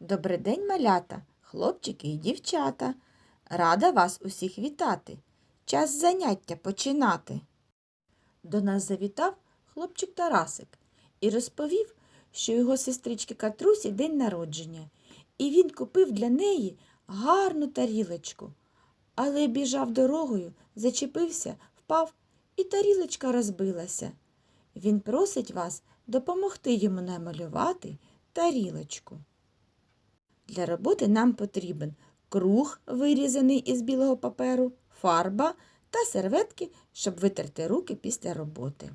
Добрий день, малята, хлопчики і дівчата. Рада вас усіх вітати. Час заняття починати. До нас завітав хлопчик Тарасик і розповів, що його сестрички Катрусі день народження, і він купив для неї гарну тарілочку. Але біжав дорогою, зачепився, впав, і тарілочка розбилася. Він просить вас допомогти йому намалювати тарілочку. Для роботи нам потрібен круг, вирізаний із білого паперу, фарба та серветки, щоб витерти руки після роботи.